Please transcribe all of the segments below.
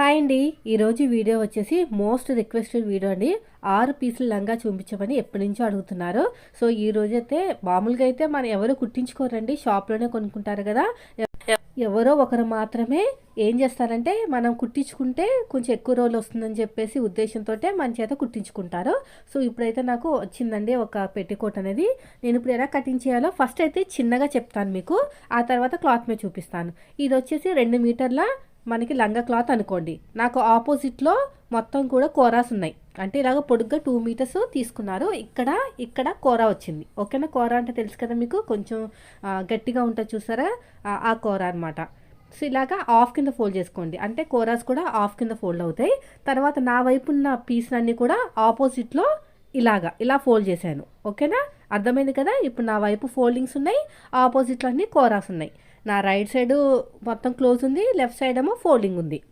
Hi అండి. ఈరోజు video వచ్చేసి మోస్ట్ రిక్వెస్టెడ్ వీడియో అండి. ఆరు పీసులు లంగా చూపించమని ఎప్పటి నుంచో అడుగుతున్నారు. సో ఈ రోజైతే మామూలుగా అయితే మనం ఎవరు కుట్టించుకోరండి. షాప్లోనే కొనుక్కుంటారు కదా. ఎవరో ఒకరు మాత్రమే ఏం చేస్తారంటే మనం కుట్టించుకుంటే కొంచెం ఎక్కువ రోజులు వస్తుందని చెప్పేసి ఉద్దేశంతో మన చేత కుట్టించుకుంటారు. సో ఇప్పుడైతే నాకు వచ్చిందండి ఒక పెట్టికోట్ అనేది. నేను ఇప్పుడు ఎలా కటింగ్ చేయాలో ఫస్ట్ అయితే చిన్నగా చెప్తాను మీకు. ఆ తర్వాత క్లాత్ మీద చూపిస్తాను. ఇది వచ్చేసి రెండు మీటర్ల మనకి లంగా క్లాత్ అనుకోండి. నాకు ఆపోజిట్లో మొత్తం కూడా కోరాస్ ఉన్నాయి. అంటే ఇలాగ పొడుగ్గా టూ మీటర్స్ తీసుకున్నారు. ఇక్కడ ఇక్కడ కూర వచ్చింది. ఓకేనా? కూర అంటే తెలుసు కదా మీకు? కొంచెం గట్టిగా ఉంటుంది చూసారా? ఆ- కూర అనమాట సో ఇలాగా ఆఫ్ కింద ఫోల్డ్ చేసుకోండి. అంటే కోరాస్ కూడా ఆఫ్ కింద ఫోల్డ్ అవుతాయి. తర్వాత నా వైపు ఉన్న పీస్లన్నీ కూడా ఆపోజిట్లో ఇలాగా ఇలా ఫోల్డ్ చేశాను. ఓకేనా? అర్థమైంది కదా? ఇప్పుడు నా వైపు ఫోల్డింగ్స్ ఉన్నాయి. ఆపోజిట్లో అన్ని కోరాస్ ఉన్నాయి. నా రైట్ సైడ్ మొత్తం క్లోజ్ ఉంది లెఫ్ట్ సైడ్ ఏమో ఫోల్డింగ్ ఉంది.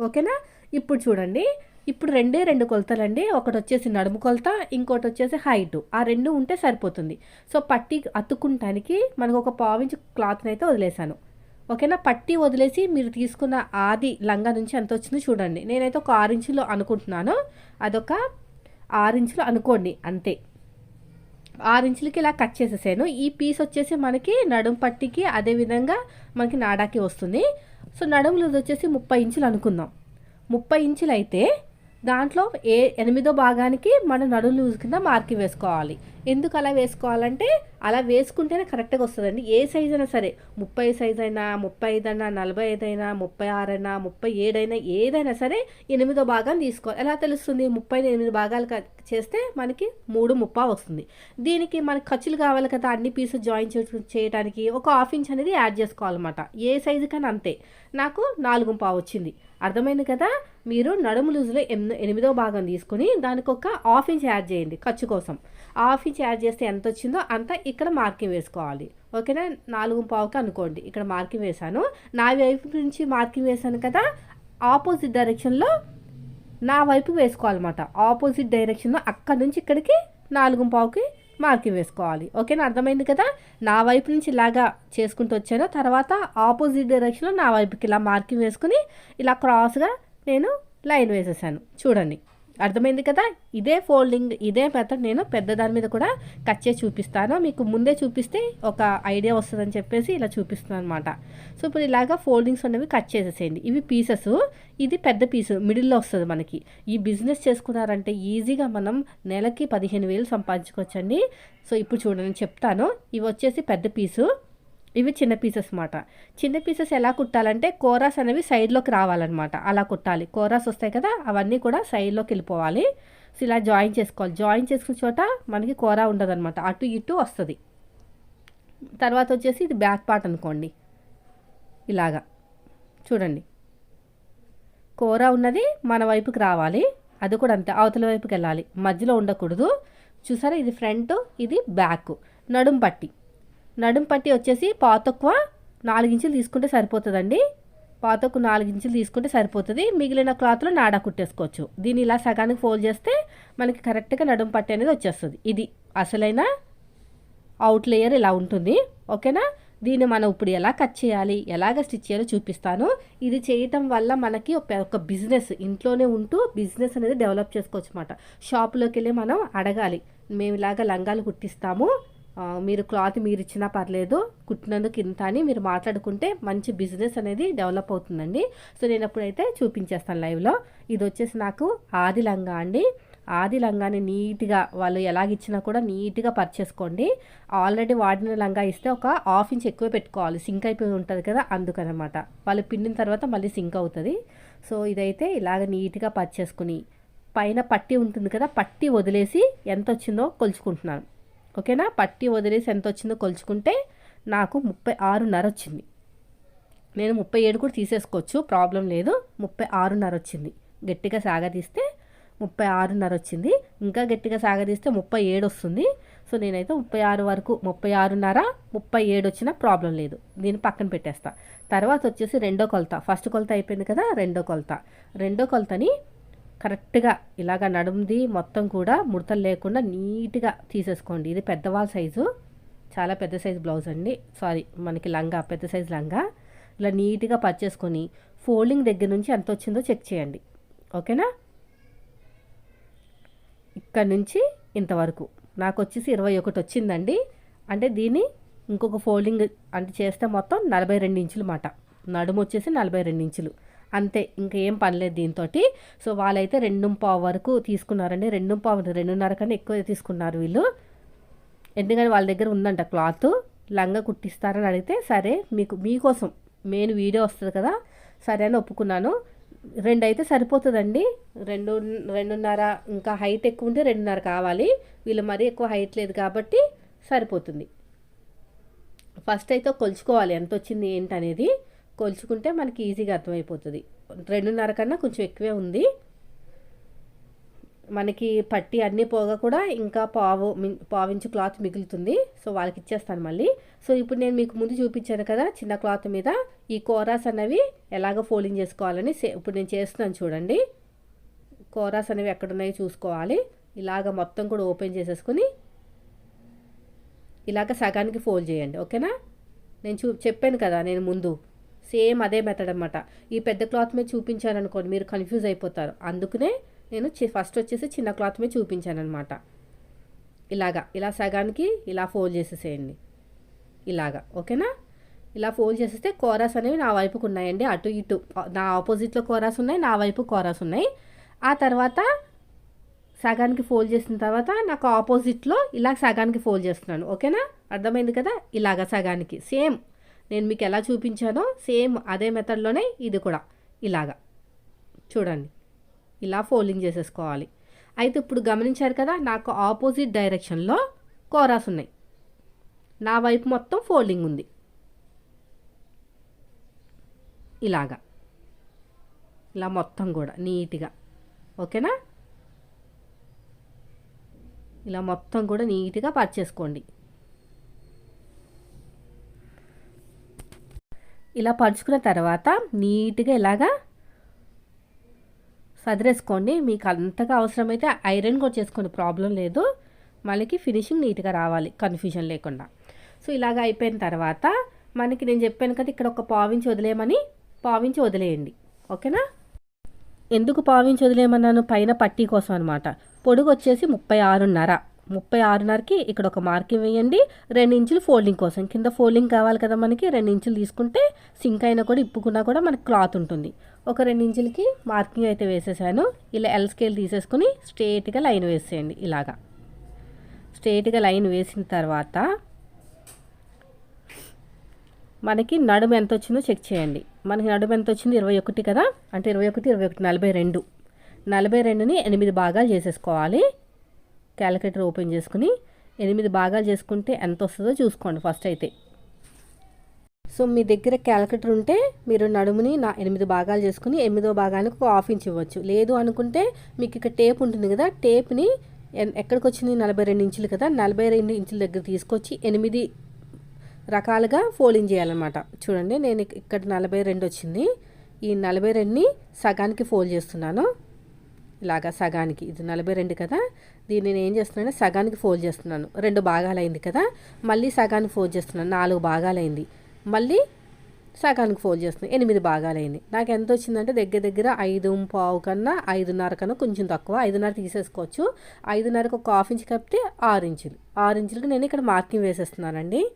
ఓకేనా? ఇప్పుడు చూడండి. ఇప్పుడు రెండే రెండు కొలతలండి. ఒకటి వచ్చేసి నడుము కొలత ఇంకోటి వచ్చేసి హైట్ ఆ రెండు ఉంటే సరిపోతుంది. సో పట్టి అతుక్కుంటానికి మనకు ఒక పావించి క్లాత్ని అయితే వదిలేశాను. ఓకేనా? పట్టి వదిలేసి మీరు తీసుకున్న ఆది లంగా నుంచి ఎంత వచ్చిందో చూడండి. నేనైతే ఒక ఆరు ఇంచులు అనుకుంటున్నాను. అదొక ఆరు ఇంచులు అనుకోండి అంతే. ఆరు ఇంచులకి ఇలా కట్ చేసేసాను. ఈ పీస్ వచ్చేసి మనకి నడుం పట్టికి అదే విధంగా మనకి నాడాకి వస్తుంది. సో నడుములది వచ్చేసి ముప్పై ఇంచులు అనుకుందాం. ముప్పై ఇంచులు అయితే దాంట్లో ఏ ఎనిమిదో భాగానికి మనం నడుము లూజ్ కింద మార్కింగ్ వేసుకోవాలి. ఎందుకు అలా వేసుకోవాలంటే అలా వేసుకుంటేనే కరెక్ట్గా వస్తుందండి. ఏ సైజ్ అయినా సరే ముప్పై సైజ్ అయినా ముప్పై ఐదు అయినా నలభై ఐదు అయినా ముప్పై ఆరు అయినా ముప్పై ఏడైనా ఏదైనా సరే ఎనిమిదో భాగం తీసుకోవాలి. ఎలా తెలుస్తుంది? ముప్పై ఎనిమిది భాగాలు చేస్తే మనకి మూడు ముప్పా వస్తుంది. దీనికి మనకి ఖర్చులు కావాలి కదా అన్ని పీసులు జాయిన్ చేయడానికి ఒక హాఫ్ ఇంచ్ అనేది యాడ్ చేసుకోవాలన్నమాట. ఏ సైజు కానీ అంతే. నాకు నాలుగు ముప్పా వచ్చింది. అర్థమైంది కదా? మీరు నడుము లూజులో ఎనిమిది ఎనిమిదో భాగం తీసుకొని దానికి ఒక హాఫ్ ఇంచ్ యాడ్ చేయండి ఖర్చు కోసం. హాఫ్ ఇంచ్ యాడ్ చేస్తే ఎంత వచ్చిందో అంత ఇక్కడ మార్కింగ్ వేసుకోవాలి. ఓకేనా? నాలుగు పావుకి అనుకోండి. ఇక్కడ మార్కింగ్ వేశాను. నా వైపు నుంచి మార్కింగ్ వేశాను కదా ఆపోజిట్ డైరెక్షన్లో నా వైపు వేసుకోవాలన్నమాట. ఆపోజిట్ డైరెక్షన్లో అక్కడ నుంచి ఇక్కడికి నాలుగు పావుకి మార్కింగ్ వేసుకోవాలి. ఓకేనా? అర్థమైంది కదా? నా వైపు నుంచి ఇలాగా చేసుకుంటూ వచ్చాను. తర్వాత ఆపోజిట్ డైరెక్షన్లో నా వైపుకి ఇలా మార్కింగ్ వేసుకుని ఇలా క్రాస్గా నేను లైన్ వేసేసాను. చూడండి. అర్థమైంది కదా? ఇదే ఫోల్డింగ్ ఇదే మెథడ్ నేను పెద్ద దాని మీద కూడా కట్ చేసి చూపిస్తాను. మీకు ముందే చూపిస్తే ఒక ఐడియా వస్తుందని చెప్పేసి ఇలా చూపిస్తున్నాను అనమాట సో ఇప్పుడు ఇలాగా ఫోల్డింగ్స్ అనేవి కట్ చేసేసేయండి. ఇవి పీసెస్ ఇది పెద్ద పీసు మిడిల్లో వస్తుంది మనకి. ఈ బిజినెస్ చేసుకున్నారంటే ఈజీగా మనం నెలకి పదిహేను వేలు సంపాదించుకోవచ్చండి. సో ఇప్పుడు చూడండి చెప్తాను. ఇవి వచ్చేసి పెద్ద పీసు ఇవి చిన్న పీసెస్ అనమాట చిన్న పీసెస్ ఎలా కుట్టాలంటే కోరాస్ అనేవి సైడ్లోకి రావాలన్నమాట. అలా కుట్టాలి. కోరాస్ వస్తాయి కదా అవన్నీ కూడా సైడ్లోకి వెళ్ళిపోవాలి. సో ఇలా జాయిన్ చేసుకోవాలి. జాయిన్ చేసుకున్న చోట మనకి కూర ఉండదన్నమాట. అటు ఇటు వస్తుంది. తర్వాత వచ్చేసి ఇది బ్యాక్ పార్ట్ అనుకోండి. ఇలాగా. చూడండి. కూర ఉన్నది మన వైపుకి రావాలి. అది కూడా అంతే. అవతల వైపుకి వెళ్ళాలి. మధ్యలో ఉండకూడదు. చూసారా? ఇది ఫ్రంట్ ఇది బ్యాక్ నడుం పట్టి. నడుం పట్టి వచ్చేసి పాతక్కువ నాలుగించులు తీసుకుంటే సరిపోతుందండి. పాతకు నాలుగించులు తీసుకుంటే సరిపోతుంది. మిగిలిన క్లాత్లో నాడా కుట్టేసుకోవచ్చు. దీన్ని ఇలా సగానికి ఫోల్డ్ చేస్తే మనకి కరెక్ట్గా నడుం పట్టి అనేది వచ్చేస్తుంది. ఇది అసలైన అవుట్ లేయర్ ఇలా ఉంటుంది. ఓకేనా? దీన్ని మనం ఇప్పుడు ఎలా కట్ చేయాలి? ఎలాగ స్టిచ్ చేయాలో చూపిస్తాను. ఇది చేయటం వల్ల మనకి ఒక ఒక బిజినెస్ ఇంట్లోనే ఉంటూ బిజినెస్ అనేది డెవలప్ చేసుకోవచ్చు అనమాట షాప్లోకి వెళ్ళి మనం అడగాలి. మేము ఇలాగ లంగాలు కుట్టిస్తాము. మీరు క్లాత్ మీరు ఇచ్చినా పర్లేదు కుట్టినందుకు ఇంత అని మీరు మాట్లాడుకుంటే మంచి బిజినెస్ అనేది డెవలప్ అవుతుందండి. సో నేను అప్పుడైతే చూపించేస్తాను లైవ్లో ఇది వచ్చేసి నాకు ఆది లంగా అండి. ఆది లంగాని నీట్గా వాళ్ళు ఎలాగిచ్చినా కూడా నీట్గా పర్చేసుకోండి. ఆల్రెడీ వాడిన లంగా ఇస్తే ఒక హాఫ్ ఇంచ్ ఎక్కువ పెట్టుకోవాలి. సింక్ అయిపోయి ఉంటుంది కదా అందుకనమాట. వాళ్ళు పిండిన తర్వాత మళ్ళీ సింక్ అవుతుంది. సో ఇదైతే ఇలాగ నీట్గా పర్చేసుకుని పైన పట్టి ఉంటుంది కదా పట్టి వదిలేసి ఎంత వచ్చిందో కొలుచుకుంటున్నాను. ఓకేనా? పట్టి వదిలేసి ఎంత వచ్చిందో కొలుచుకుంటే నాకు ముప్పై ఆరున్నర వచ్చింది నేను ముప్పై ఏడు కూడా తీసేసుకోవచ్చు ప్రాబ్లం లేదు. ముప్పై ఆరున్నర వచ్చింది గట్టిగా సాగదీస్తే ముప్పై ఆరున్నర వచ్చింది ఇంకా గట్టిగా సాగదీస్తే ముప్పై ఏడు వస్తుంది సో నేనైతే ముప్పై ఆరు వరకు ముప్పై ఆరున్నర ముప్పై ఏడు వచ్చినా ప్రాబ్లం లేదు. దీన్ని పక్కన పెట్టేస్తా. తర్వాత వచ్చేసి రెండో కొలత. ఫస్ట్ కొలత అయిపోయింది కదా రెండో కొలత. రెండో కొలతని కరెక్ట్గా ఇలాగ నడుముది మొత్తం కూడా ముడతలు లేకుండా నీట్గా తీసేసుకోండి. ఇది పెద్దవాళ్ళ సైజు. చాలా పెద్ద సైజ్ బ్లౌజ్ అండి. సారీ మనకి లంగా పెద్ద సైజు లంగా. ఇలా నీట్గా పర్చేసుకొని ఫోల్డింగ్ దగ్గర నుంచి ఎంత వచ్చిందో చెక్ చేయండి. ఓకేనా? ఇక్కడ నుంచి ఇంతవరకు. నాకు వచ్చేసి ఇరవై ఒకటి వచ్చిందండి. అంటే దీన్ని ఇంకొక ఫోల్డింగ్ అంటే చేస్తే మొత్తం నలభై రెండు ఇంచులు మాట. నడుము వచ్చేసి నలభై రెండు ఇంచులు. అంతే ఇంకా ఏం పనిలేదు దీంతో సో వాళ్ళైతే రెండు పావు వరకు తీసుకున్నారండి. రెండు పావు రెండున్నర కన్నా ఎక్కువ తీసుకున్నారు వీళ్ళు. ఎందుకంటే వాళ్ళ దగ్గర ఉందంట క్లాత్. లంగా కుట్టిస్తారని అడిగితే సరే మీకు మీకోసం మెయిన్ వీడియో వస్తుంది కదా సరే అని ఒప్పుకున్నాను. రెండు అయితే సరిపోతుందండి. రెండు రెండున్నర ఇంకా హైట్ ఎక్కువ ఉంటే రెండున్నర కావాలి. వీళ్ళు మరీ ఎక్కువ హైట్ లేదు కాబట్టి సరిపోతుంది. ఫస్ట్ అయితే కొలుచుకోవాలి ఎంత వచ్చింది ఏంటనేది. కొలుచుకుంటే మనకి ఈజీగా అర్థమైపోతుంది. రెండున్నర కన్నా కొంచెం ఎక్కువే ఉంది. మనకి పట్టి అన్నీ పోగా కూడా ఇంకా పావు పావించు క్లాత్ మిగులుతుంది. సో వాళ్ళకి ఇచ్చేస్తాను మళ్ళీ. సో ఇప్పుడు నేను మీకు ముందు చూపించాను కదా చిన్న క్లాత్ మీద ఈ కోరాస్ అనేవి ఎలాగ ఫోల్డింగ్ చేసుకోవాలని ఇప్పుడు నేను చేస్తున్నాను చూడండి. కోరాస్ అనేవి ఎక్కడున్నాయో చూసుకోవాలి. ఇలాగ మొత్తం కూడా ఓపెన్ చేసేసుకుని ఇలాగ సగానికి ఫోల్డ్ చేయండి. ఓకేనా? నేను చూ చెప్పాను కదా నేను ముందు. సేమ్ అదే మెథడ్ అనమాట ఈ పెద్ద క్లాత్ మీద చూపించాను అనుకోండి మీరు కన్ఫ్యూజ్ అయిపోతారు. అందుకనే నేను ఫస్ట్ వచ్చేసి చిన్న క్లాత్ మీద చూపించాను అనమాట ఇలాగా ఇలా సగానికి ఇలా ఫోల్డ్ చేసేసేయండి. ఇలాగా ఓకేనా? ఇలా ఫోల్డ్ చేసేస్తే కోరాస్ అనేవి నా వైపుకు ఉన్నాయండి అటు ఇటు. నా ఆపోజిట్లో కోరాస్ ఉన్నాయి నా వైపు కోరాస్ ఉన్నాయి. ఆ తర్వాత సగానికి ఫోల్డ్ చేసిన తర్వాత నాకు ఆపోజిట్లో ఇలా సగానికి ఫోల్డ్ చేస్తున్నాను ఓకేనా? అర్థమైంది కదా? ఇలాగ సగానికి సేమ్. నేను మీకు ఎలా చూపించానో సేమ్ అదే మెథడ్లోనే ఇది కూడా. ఇలాగా. చూడండి. ఇలా ఫోల్డింగ్ చేసేసుకోవాలి. అయితే ఇప్పుడు గమనించారు కదా నాకు ఆపోజిట్ డైరెక్షన్లో కోరాస్ ఉన్నాయి. నా వైపు మొత్తం ఫోల్డింగ్ ఉంది. ఇలాగా. ఇలా మొత్తం కూడా నీట్గా. ఓకేనా? ఇలా మొత్తం కూడా నీట్గా పర్చేసుకోండి. ఇలా పరుచుకున్న తర్వాత నీట్గా ఇలాగా సదిరేసుకోండి. మీకు అంతగా అవసరమైతే ఐరన్ కూడా చేసుకోండి. ప్రాబ్లం లేదు. మనకి ఫినిషింగ్ నీట్గా రావాలి. కన్ఫ్యూజన్ లేకుండా. సో ఇలాగ అయిపోయిన తర్వాత మనకి నేను చెప్పాను కదా ఇక్కడ ఒక పావించి వదిలేయమని. పావించి వదిలేయండి. ఓకేనా? ఎందుకు పావించి వదిలేయమన్నాను? పైన పట్టీ కోసం అనమాట పొడుగు వచ్చేసి ముప్పై ఆరున్నర. ముప్పై ఆరున్నరకి ఇక్కడ ఒక మార్కింగ్ వేయండి రెండు ఇంచులు ఫోల్డింగ్ కోసం. కింద ఫోల్డింగ్ కావాలి కదా మనకి. రెండు ఇంచులు తీసుకుంటే సింక్ అయినా కూడా ఇప్పుకున్నా కూడా మనకి క్లాత్ ఉంటుంది. ఒక రెండు ఇంచులకి మార్కింగ్ అయితే వేసేసాను. ఇలా ఎల్ స్కేల్ తీసేసుకుని స్ట్రేట్గా లైన్ వేసేయండి ఇలాగా. స్ట్రేట్గా లైన్ వేసిన తర్వాత మనకి నడుము ఎంత వచ్చిందో చెక్ చేయండి. మనకి నడుము ఎంత వచ్చింది? ఇరవై ఒకటి కదా. అంటే ఇరవై ఒకటి ఇరవై ఒకటి నలభై రెండు. నలభై రెండుని ఎనిమిది భాగాలు చేసేసుకోవాలి. క్యాలిక్యులేటర్ ఓపెన్ చేసుకుని ఎనిమిది భాగాలు చేసుకుంటే ఎంత వస్తుందో చూసుకోండి ఫస్ట్ అయితే. సో మీ దగ్గర క్యాలిక్యులేటర్ ఉంటే మీరు నడుముని నా ఎనిమిది భాగాలు చేసుకుని ఎనిమిదో భాగానికి ఒక హాఫ్ ఇంచ్ ఇవ్వచ్చు. లేదు అనుకుంటే మీకు ఇక్కడ టేప్ ఉంటుంది కదా టేప్ని ఎక్కడికి వచ్చింది నలభై రెండు ఇంచులు కదా నలభై రెండు ఇంచుల దగ్గర తీసుకొచ్చి ఎనిమిది రకాలుగా ఫోల్డింగ్ చేయాలన్నమాట. చూడండి నేను ఇక్కడ నలభై రెండు వచ్చింది. ఈ నలభై రెండుని సగానికి ఫోల్డ్ చేస్తున్నాను. ఇలాగా సగానికి ఇది నలభై రెండు కదా? దీన్ని నేను ఏం చేస్తున్నాను సగానికి ఫోల్డ్ చేస్తున్నాను. రెండు భాగాలైంది కదా? మళ్ళీ సగానికి ఫోల్డ్ చేస్తున్నాను. నాలుగు భాగాలైంది. మళ్ళీ సగానికి ఫోల్డ్ చేస్తున్నాను. ఎనిమిది భాగాలైంది. నాకు ఎంత వచ్చిందంటే దగ్గర దగ్గర ఐదు పావు కన్నా ఐదున్నర కన్నా కొంచెం తక్కువ. ఐదున్నర తీసేసుకోవచ్చు. ఐదున్నరకు ఒక హాఫ్ ఇంచ్ కప్పితే ఆరు ఇంచులు. ఆరు ఇంచులకి నేను ఇక్కడ మార్కింగ్ వేసేస్తున్నానండి.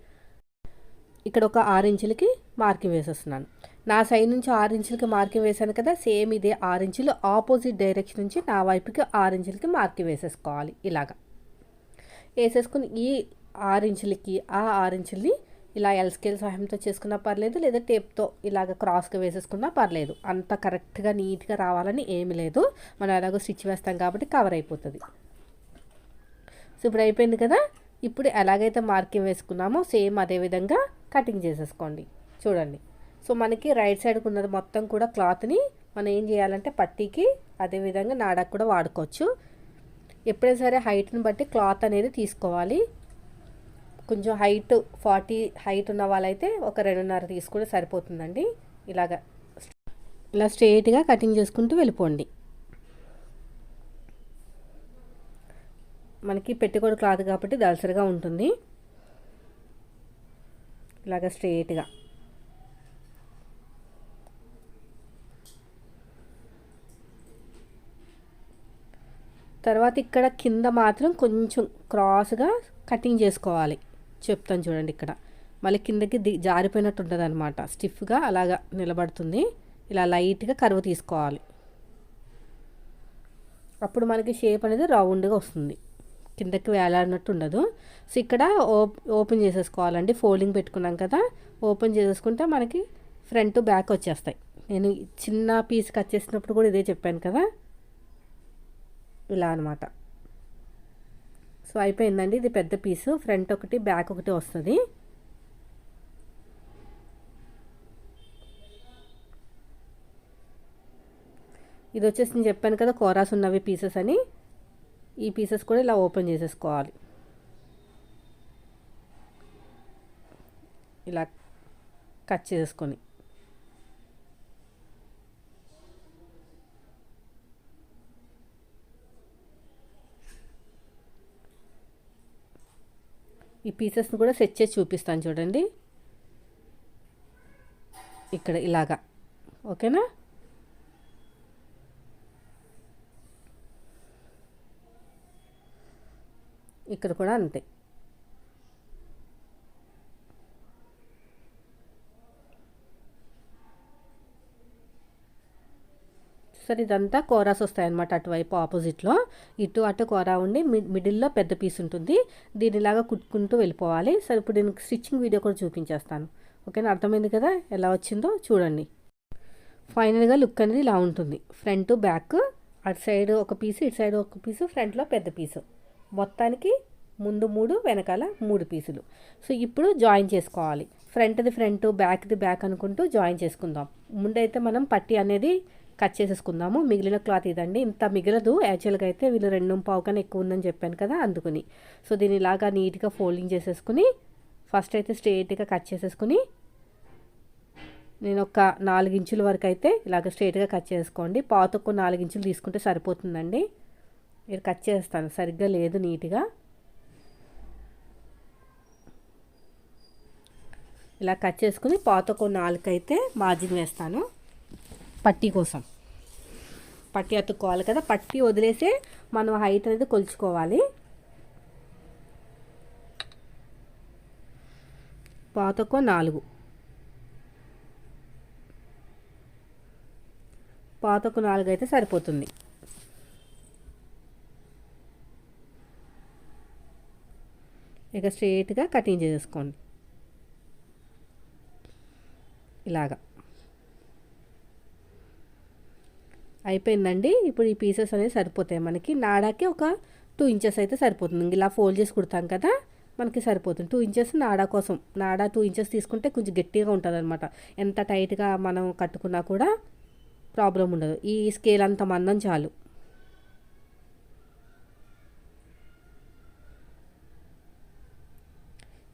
ఇక్కడ ఒక ఆరు ఇంచులకి మార్కింగ్ వేసేస్తున్నాను. నా సైడ్ నుంచి ఆరు ఇంచులకి మార్కింగ్ వేసాను కదా సేమ్ ఇదే ఆరు ఇంచులు. ఆపోజిట్ డైరెక్షన్ నుంచి నా వైపుకి ఆరు ఇంచులకి మార్కింగ్ వేసేసుకోవాలి ఇలాగా. వేసేసుకుని ఈ ఆరు ఇంచులకి ఆ ఆరు ఇంచుల్ని ఇలా ఎల్ స్కేల్ సహాయంతో చేసుకున్నా పర్లేదు లేదా టేప్తో ఇలాగ క్రాస్గా వేసేసుకున్నా పర్లేదు. అంత కరెక్ట్గా నీట్గా రావాలని ఏమి లేదు. మనం ఎలాగో స్టిచ్ వేస్తాం కాబట్టి కవర్ అయిపోతుంది. సో ఇప్పుడు అయిపోయింది కదా? ఇప్పుడు ఎలాగైతే మార్కింగ్ వేసుకున్నామో సేమ్ అదే విధంగా కటింగ్ చేసేసుకోండి. చూడండి. సో మనకి రైట్ సైడ్కి ఉన్నది మొత్తం కూడా క్లాత్ని మనం ఏం చేయాలంటే పట్టీకి అదేవిధంగా నాడకు కూడా వాడుకోవచ్చు. ఎప్పుడైనా సరే హైట్ని బట్టి క్లాత్ అనేది తీసుకోవాలి. కొంచెం హైట్ ఫార్టీ హైట్ ఉన్న వాళ్ళైతే ఒక రెండున్నర తీసుకుంటే సరిపోతుందండి. ఇలాగా ఇలా స్ట్రేట్గా కటింగ్ చేసుకుంటూ వెళ్ళిపోండి. మనకి పెట్టుకోడు క్లాత్ కాబట్టి దలసరిగా ఉంటుంది. ఇలాగ స్ట్రేట్గా తర్వాత ఇక్కడ కింద మాత్రం కొంచెం క్రాస్గా కటింగ్ చేసుకోవాలి. చెప్తాను చూడండి ఇక్కడ. మళ్ళీ కిందకి ది జారిపోయినట్టు ఉంటుంది అనమాట స్టిఫ్గా అలాగా నిలబడుతుంది. ఇలా లైట్గా కరువు తీసుకోవాలి. అప్పుడు మనకి షేప్ అనేది రౌండ్గా వస్తుంది. కిందకి వేలాడినట్టు ఉండదు. సో ఇక్కడ ఓపెన్ చేసేసుకోవాలండి. ఫోల్డింగ్ పెట్టుకున్నాం కదా ఓపెన్ చేసేసుకుంటే మనకి ఫ్రంట్ బ్యాక్ వచ్చేస్తాయి. నేను చిన్న పీస్ కట్ చేసినప్పుడు కూడా ఇదే చెప్పాను కదా. ఇలా అనమాట సో అయిపోయిందండి. ఇది పెద్ద పీసు. ఫ్రంట్ ఒకటి బ్యాక్ ఒకటి వస్తుంది. ఇది వచ్చేసి నేను చెప్పాను కదా కోరాస్ ఉన్నవి పీసెస్ అని. ఈ పీసెస్ కూడా ఇలా ఓపెన్ చేసేసుకోవాలి. ఇలా కట్ చేసుకొని ఈ పీసెస్ని కూడా సెట్ చేసి చూపిస్తాను చూడండి. ఇక్కడ ఇలాగా. ఓకేనా? ఇక్కడ కూడా అంతే. సరే ఇదంతా కోరాస్ వస్తాయన్నమాట అటువైపు ఆపోజిట్లో. ఇటు అటు కోరా ఉండి మిడిల్లో పెద్ద పీస్ ఉంటుంది. దీనిలాగా కుట్టుకుంటూ వెళ్ళిపోవాలి. సరే ఇప్పుడు నేను స్టిచ్చింగ్ వీడియో కూడా చూపించేస్తాను. ఓకేనా? అర్థమైంది కదా? ఎలా వచ్చిందో చూడండి. ఫైనల్గా లుక్ అనేది ఇలా ఉంటుంది. ఫ్రంట్ బ్యాక్ అటు సైడ్ ఒక పీసు ఇటు సైడ్ ఒక పీసు ఫ్రంట్లో పెద్ద పీసు. మొత్తానికి ముందు మూడు వెనకాల మూడు పీసులు. సో ఇప్పుడు జాయిన్ చేసుకోవాలి. ఫ్రంట్ది ఫ్రంట్ బ్యాక్ది బ్యాక్ అనుకుంటూ జాయిన్ చేసుకుందాం. ముందైతే మనం పట్టి అనేది కట్ చేసేసుకుందాము. మిగిలిన క్లాత్ ఇదండి. ఇంత మిగలదు. యాక్చువల్గా అయితే వీళ్ళు రెండు పావు కన్నా ఎక్కువ ఉందని చెప్పాను కదా అందుకుని. సో దీన్ని ఇలాగా నీట్గా ఫోల్డింగ్ చేసేసుకుని ఫస్ట్ అయితే స్ట్రేట్గా కట్ చేసేసుకుని నేను ఒక నాలుగు ఇంచుల వరకు అయితే ఇలాగ స్ట్రేట్గా కట్ చేసుకోండి. పాతకు నాలుగు ఇంచులు తీసుకుంటే సరిపోతుందండి. మీరు కట్ చేస్తాను. సరిగ్గా లేదు నీట్గా. ఇలా కట్ చేసుకుని పాతకు నాలుగైతే మార్జిన్ వేస్తాను. పట్టీ కోసం. పట్టి అతుక్కోవాలి కదా పట్టి వదిలేసి మనం హైట్ అనేది కొలుచుకోవాలి. పాతకు నాలుగు. పాతకు నాలుగు అయితే సరిపోతుంది. ఇక స్ట్రేట్గా కటింగ్ చేసుకోండి ఇలాగా. అయిపోయిందండి. ఇప్పుడు ఈ పీసెస్ అనేది సరిపోతాయి మనకి. నాడాకి ఒక టూ ఇంచెస్ అయితే సరిపోతుంది. ఇలా ఫోల్డ్ చేసి కుడతాం కదా మనకి సరిపోతుంది. టూ ఇంచెస్ నాడా కోసం. నాడా టూ ఇంచెస్ తీసుకుంటే కొంచెం గట్టిగా ఉంటుంది అనమాట ఎంత టైట్గా మనం కట్టుకున్నా కూడా ప్రాబ్లం ఉండదు. ఈ స్కేల్ అంత మందం చాలు.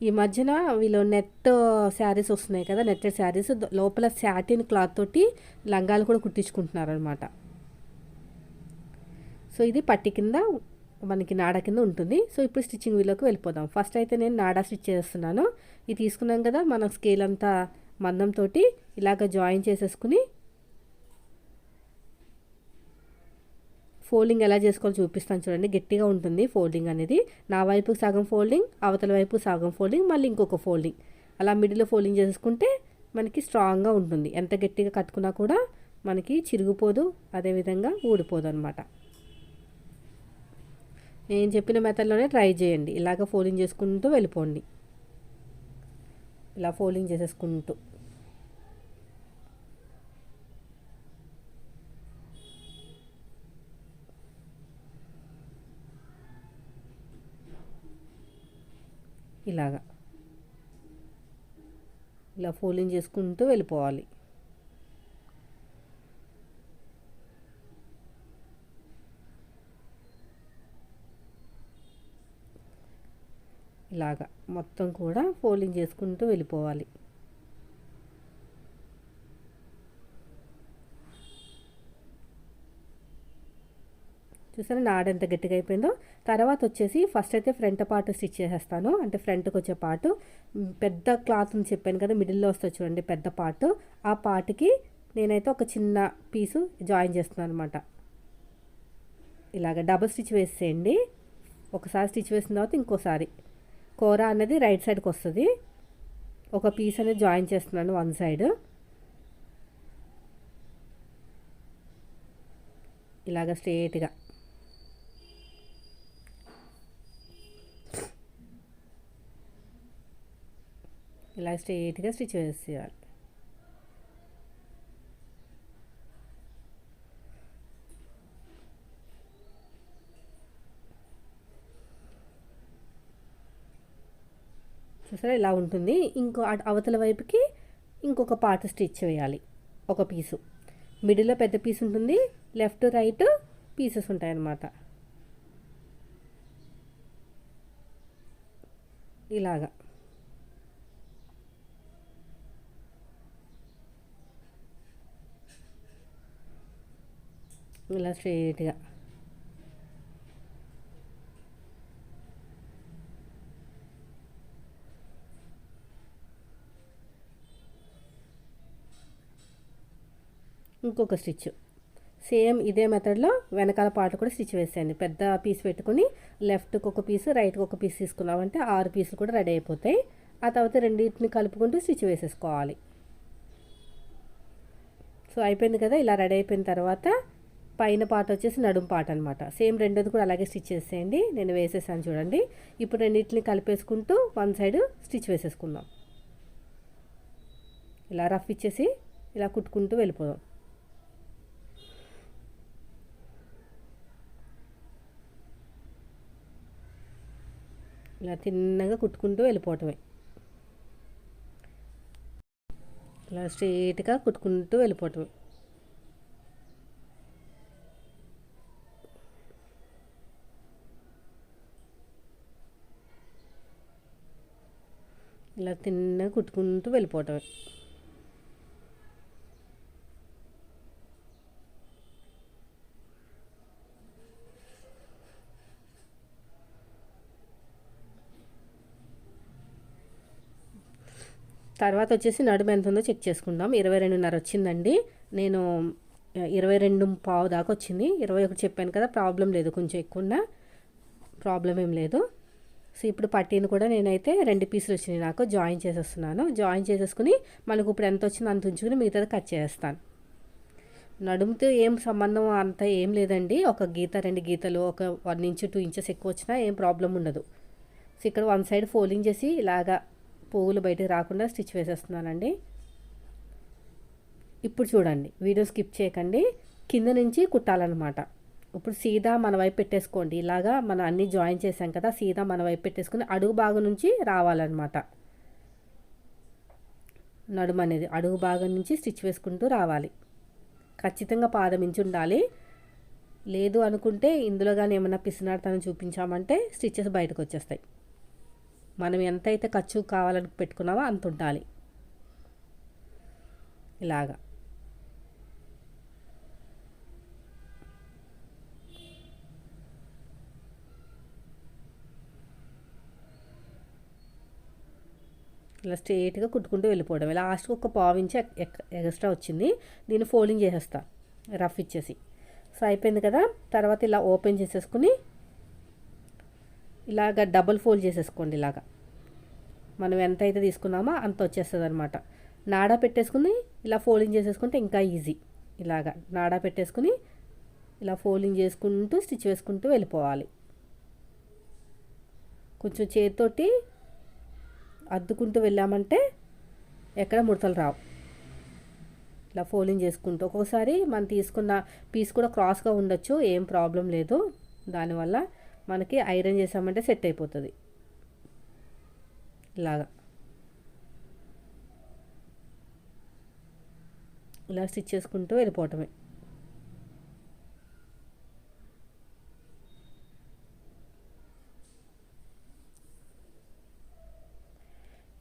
ఈ మధ్యన వీళ్ళు నెట్ శారీస్ వస్తున్నాయి కదా నెట్ శారీస్. లోపల శాటిన్ క్లాత్ తోటి లంగాలు కూడా కుట్టించుకుంటున్నారు అనమాట సో ఇది పట్టి కింద మనకి నాడ కింద ఉంటుంది. సో ఇప్పుడు స్టిచ్చింగ్ వీలోకి వెళ్ళిపోదాం. ఫస్ట్ అయితే నేను నాడా స్టిచ్ చేస్తున్నాను. ఇది తీసుకున్నాం కదా మన స్కేల్ అంతా మందంతో ఇలాగ జాయిన్ చేసేసుకుని ఫోల్డింగ్ ఎలా చేసుకోవాలో చూపిస్తాను చూడండి. గట్టిగా ఉంటుంది ఫోల్డింగ్ అనేది. నా వైపు సగం ఫోల్డింగ్ అవతల వైపు సగం ఫోల్డింగ్ మళ్ళీ ఇంకొక ఫోల్డింగ్. అలా మిడిల్లో ఫోల్డింగ్ చేసుకుంటే మనకి స్ట్రాంగ్గా ఉంటుంది. ఎంత గట్టిగా కట్టుకున్నా కూడా మనకి చిరిగిపోదు అదేవిధంగా ఊడిపోదు అనమాట నేను చెప్పిన మెథడ్లోనే ట్రై చేయండి. ఇలాగ ఫోల్డింగ్ చేసుకుంటూ వెళ్ళిపోండి. ఇలా ఫోల్డింగ్ చేసేసుకుంటూ. ఇలాగా. ఇలా ఫోల్డింగ్ చేసుకుంటూ వెళ్ళిపోవాలి. ఇలాగా మొత్తం కూడా ఫోల్డింగ్ చేసుకుంటూ వెళ్ళిపోవాలి. చూసారా? నాడ ఎంత గట్టిగా అయిపోయిందో తర్వాత వచ్చేసి ఫస్ట్ అయితే ఫ్రంట్ పార్ట్ స్టిచ్ చేసేస్తాను. అంటే ఫ్రంట్కి వచ్చే పార్ట్ పెద్ద క్లాత్ అని చెప్పాను కదా మిడిల్లో వస్తే చూడండి పెద్ద పార్ట్ ఆ పార్ట్కి నేనైతే ఒక చిన్న పీసు జాయిన్ చేస్తున్నాను అనమాట ఇలాగ డబుల్ స్టిచ్ వేసేయండి. ఒకసారి స్టిచ్ వేసిన తర్వాత ఇంకోసారి. కూర అనేది రైట్ సైడ్కి వస్తుంది. ఒక పీస్ అనేది జాయిన్ చేస్తున్నాను వన్ సైడ్ ఇలాగ స్ట్రేట్గా ఇలా స్ట్రైట్గా స్టిచ్ వేసేయాలి చూసారా ఇలా ఉంటుంది. ఇంకో అవతల వైపుకి ఇంకొక పార్ట్ స్టిచ్ వేయాలి ఒక పీసు. మిడిల్లో పెద్ద పీస్ ఉంటుంది. లెఫ్ట్ రైట్ పీసెస్ ఉంటాయన్నమాట. ఇలాగా. ఇలా స్ట్రైట్గా ఇంకొక స్టిచ్. సేమ్ ఇదే మెథడ్లో వెనకాల పాట కూడా స్టిచ్ వేసేయండి. పెద్ద పీస్ పెట్టుకుని లెఫ్ట్కి ఒక పీస్ రైట్కి ఒక పీస్ తీసుకున్నామంటే ఆరు పీసులు కూడా రెడీ అయిపోతాయి. ఆ తర్వాత రెండింటిని కలుపుకుంటూ స్టిచ్ వేసేసుకోవాలి. సో అయిపోయింది కదా? ఇలా రెడీ అయిపోయిన తర్వాత పైన పాట వచ్చేసి నడుం పాట అనమాట సేమ్ రెండోది కూడా అలాగే స్టిచ్ చేసేయండి. నేను వేసేసాను చూడండి. ఇప్పుడు రెండింటిని కలిపేసుకుంటూ వన్ సైడ్ స్టిచ్ వేసేసుకుందాం. ఇలా రఫ్ ఇచ్చేసి ఇలా కుట్టుకుంటూ వెళ్ళిపోదాం. ఇలా తిన్నగా కుట్టుకుంటూ వెళ్ళిపోవటమే. ఇలా స్ట్రైట్గా కుట్టుకుంటూ వెళ్ళిపోవటమే. ఇలా తిన్నగా కుట్టుకుంటూ వెళ్ళిపోవటమే. తర్వాత వచ్చేసి నడుము ఎంత ఉందో చెక్ చేసుకుందాం. ఇరవై రెండున్నర వచ్చిందండి. నేను ఇరవై రెండు పావు దాకా వచ్చింది. ఇరవై ఒకటి చెప్పాను కదా ప్రాబ్లం లేదు కొంచెం ఎక్కువ ప్రాబ్లం ఏం లేదు. సో ఇప్పుడు పట్టీని కూడా నేనైతే రెండు పీసులు వచ్చినాయి నాకు జాయిన్ చేసేస్తున్నాను. జాయిన్ చేసేసుకుని మనకు ఇప్పుడు ఎంత వచ్చిందో అంత ఉంచుకుని మిగతాది కట్ చేస్తాను నడుముతో ఏం సంబంధం అంత ఏం లేదండి. ఒక గీత రెండు గీతలు ఒక వన్ ఇంచ్ టూ ఇంచెస్ ఎక్కువ వచ్చినా ఏం ప్రాబ్లం ఉండదు. సో ఇక్కడ వన్ సైడ్ ఫోల్డింగ్ చేసి ఇలాగా పువ్వులు బయటకు రాకుండా స్టిచ్ వేసేస్తున్నానండి. ఇప్పుడు చూడండి వీడియో స్కిప్ చేయకండి. కింద నుంచి కుట్టాలన్నమాట. ఇప్పుడు సీదా మన వైపు పెట్టేసుకోండి. ఇలాగా మనం అన్నీ జాయిన్ చేసాం కదా సీదా మన వైపు పెట్టేసుకుని అడుగు భాగం నుంచి రావాలన్నమాట. నడుము అనేది అడుగు భాగం నుంచి స్టిచ్ వేసుకుంటూ రావాలి. ఖచ్చితంగా పాదం ఇంచి ఉండాలి. లేదు అనుకుంటే ఇందులో కానీ ఏమైనా పిసినాడతనం చూపించామంటే స్టిచ్చెస్ బయటకు వచ్చేస్తాయి. మనం ఎంతైతే ఖర్చు కావాలని పెట్టుకున్నామో అంత ఉండాలి. ఇలాగా. ఇలా స్ట్రేట్గా కుట్టుకుంటూ వెళ్ళిపోవడం లాస్ట్కి ఒక పావు ఇంచ్ ఎక్స్ట్రా వచ్చింది. దీన్ని ఫోల్డింగ్ చేసేస్తా. రఫ్ ఇచ్చేసి. సో అయిపోయింది కదా. తర్వాత ఇలా ఓపెన్ చేసేసుకుని ఇలాగ డబుల్ ఫోల్డ్ చేసేసుకోండి ఇలాగా. మనం ఎంత అయితే తీసుకున్నామో అంత వచ్చేస్తుంది అనమాట నాడా పెట్టేసుకుని ఇలా ఫోల్డింగ్ చేసేసుకుంటే ఇంకా ఈజీ. ఇలాగా నాడా పెట్టేసుకుని ఇలా ఫోల్డింగ్ చేసుకుంటూ స్టిచ్ వేసుకుంటూ వెళ్ళిపోవాలి. కొంచెం చేతితోటి అద్దుకుంటూ వెళ్ళామంటే ఎక్కడ ముడతలు రావు. ఇలా ఫోల్డింగ్ చేసుకుంటూ ఒక్కొక్కసారి మనం తీసుకున్న పీస్ కూడా క్రాస్గా ఉండొచ్చు ఏం ప్రాబ్లం లేదు. దానివల్ల మనకి ఐరన్ చేసామంటే సెట్ అయిపోతుంది. ఇలాగా. ఇలా స్టిచ్ చేసుకుంటూ వెళ్ళిపోవటమే.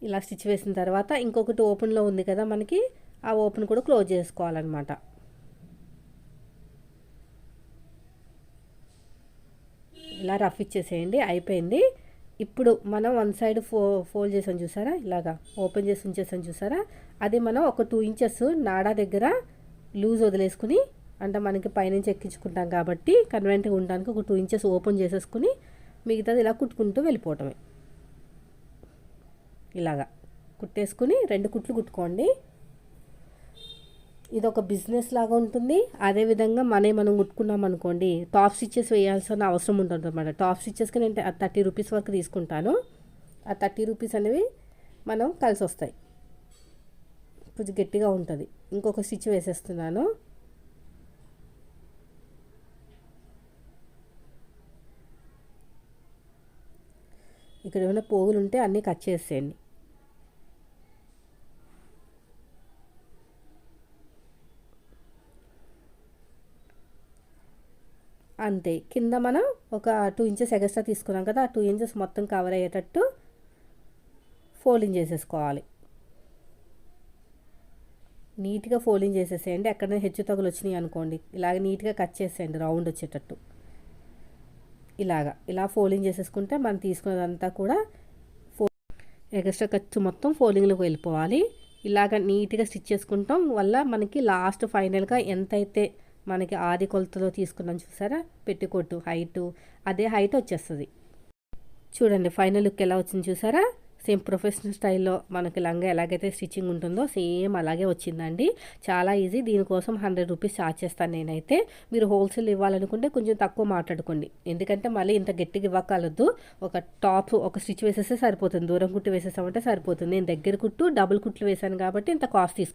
ఇలా స్టిచ్ వేసిన తర్వాత ఇంకొకటి ఓపెన్లో ఉంది కదా మనకి ఆ ఓపెన్ కూడా క్లోజ్ చేసుకోవాలన్నమాట. ఇలా రఫ్ ఇచ్చేసేయండి అయిపోయింది. ఇప్పుడు మనం వన్ సైడ్ ఫో ఫోల్డ్ చేసాం చూసారా? ఇలాగా ఓపెన్ చేసి ఉంచేసాం చూసారా? అది మనం ఒక టూ ఇంచెస్ నాడా దగ్గర లూజ్ వదిలేసుకుని అంటే మనకి పైనుంచి ఎక్కించుకుంటాం కాబట్టి కన్వెంట్గా ఉండడానికి ఒక టూ ఇంచెస్ ఓపెన్ చేసేసుకుని మిగతాది ఇలా కుట్టుకుంటూ వెళ్ళిపోవటమే. ఇలాగా కుట్టేసుకుని రెండు కుట్లు కుట్టుకోండి. ఇది ఒక బిజినెస్ లాగా ఉంటుంది. అదేవిధంగా మనే మనం కుట్టుకున్నాం అనుకోండి టాప్ స్టిచ్చెస్ వేయాల్సిన అవసరం ఉంటుంది అనమాట టాప్ స్టిచ్చెస్కి నేను థర్టీ రూపీస్ వరకు తీసుకుంటాను. ఆ థర్టీ రూపీస్ అనేవి మనం కలిసి వస్తాయి. కొంచెం గట్టిగా ఉంటుంది. ఇంకొక స్టిచ్ వేసేస్తున్నాను. ఇక్కడ ఏమైనా పోగులు ఉంటే అన్నీ కట్ చేసేయండి. అంతే. కింద మనం ఒక టూ ఇంచెస్ ఎగస్ట్రా తీసుకున్నాం కదా ఆ టూ ఇంచెస్ మొత్తం కవర్ అయ్యేటట్టు ఫోల్డింగ్ చేసేసుకోవాలి. నీట్గా ఫోల్డింగ్ చేసేసేయండి. ఎక్కడైనా హెచ్చు తగులు వచ్చినాయి అనుకోండి ఇలాగ నీట్గా కట్ చేసేయండి రౌండ్ వచ్చేటట్టు. ఇలాగా ఇలా ఫోల్డింగ్ చేసేసుకుంటే మనం తీసుకున్నదంతా కూడా ఫో ఎగస్ట్రా ఖర్చు మొత్తం ఫోల్డింగ్లోకి వెళ్ళిపోవాలి. ఇలాగ నీట్గా స్టిచ్ చేసుకుంటాం వల్ల మనకి లాస్ట్ ఫైనల్గా ఎంతైతే మనకి ఆది కొలతలో తీసుకున్నాం చూసారా? పెట్టికొట్టు హైటు అదే హైట్ వచ్చేస్తుంది. చూడండి ఫైనల్ లుక్ ఎలా వచ్చింది చూసారా? సేమ్ ప్రొఫెషనల్ స్టైల్లో మనకి లంగా ఎలాగైతే స్టిచ్చింగ్ ఉంటుందో సేమ్ అలాగే వచ్చిందండి. చాలా ఈజీ దీనికోసం హండ్రెడ్ రూపీస్ ఛార్జ్ చేస్తాను నేనైతే. మీరు హోల్సేల్ ఇవ్వాలనుకుంటే కొంచెం తక్కువ మాట్లాడుకోండి. ఎందుకంటే మళ్ళీ ఇంత గట్టిగా ఇవ్వకలదు ఒక టాప్ ఒక స్టిచ్ వేసేస్తే సరిపోతుంది. దూరం కుట్టు వేసేసామంటే సరిపోతుంది. నేను దగ్గర కుట్టు డబుల్ కుట్లు వేసాను కాబట్టి ఇంత కాస్ట్ తీసుకుంటాను